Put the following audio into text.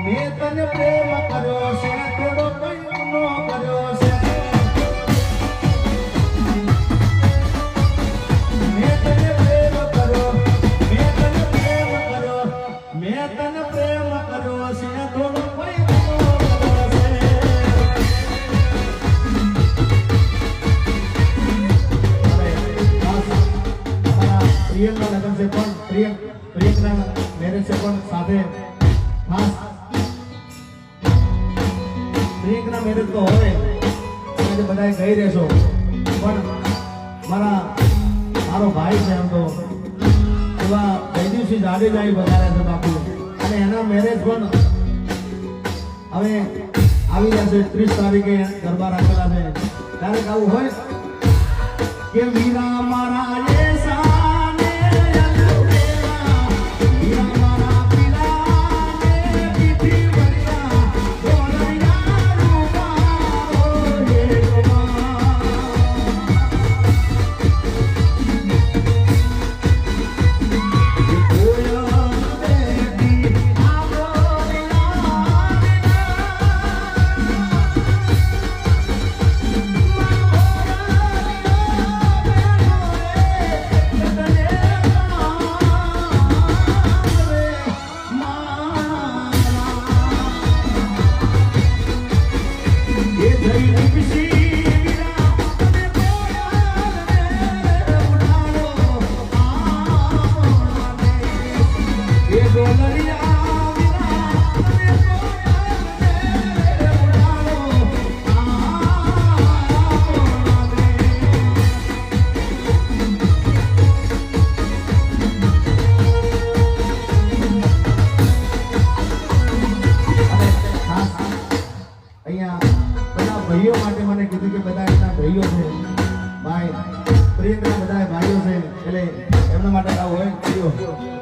તને પ્રેમ કર્યો છે, થોડો કઈ નો કર્યો છે. મેં તને પ્રેમ કર્યો, મેં તને પ્રેમ કર્યો, મેં તને પ્રેમ કર્યો છે, થોડો અમારા પ્રિયંકના લગ્ન છે પણ પ્રિયંક પ્રિયંકના મેરેજ છે પણ સાથે ખાસ પ્રિયંકના મેરેજ તો હવે તમે જે બધાએ ગઈ રહેશો પણ મારા, મારો ભાઈ છે એમ તો, એવા જયદીપસિંહ જાડેજા એ વધારે છે બાપુ. અને એના મેરેજ પણ હવે આવી જશે, ત્રીસ તારીખે ગરબા રાખેલા છે. ક્યારેક આવું હોય કે વીરા મારા અહીંયા બધા ભાઈઓ માટે મને કીધું કે બધા એના ભાઈઓ છે. ભાઈ પ્રિયંકા બધા ભાઈઓ છે. એટલે એમના માટે આવું હોય ભાઈઓ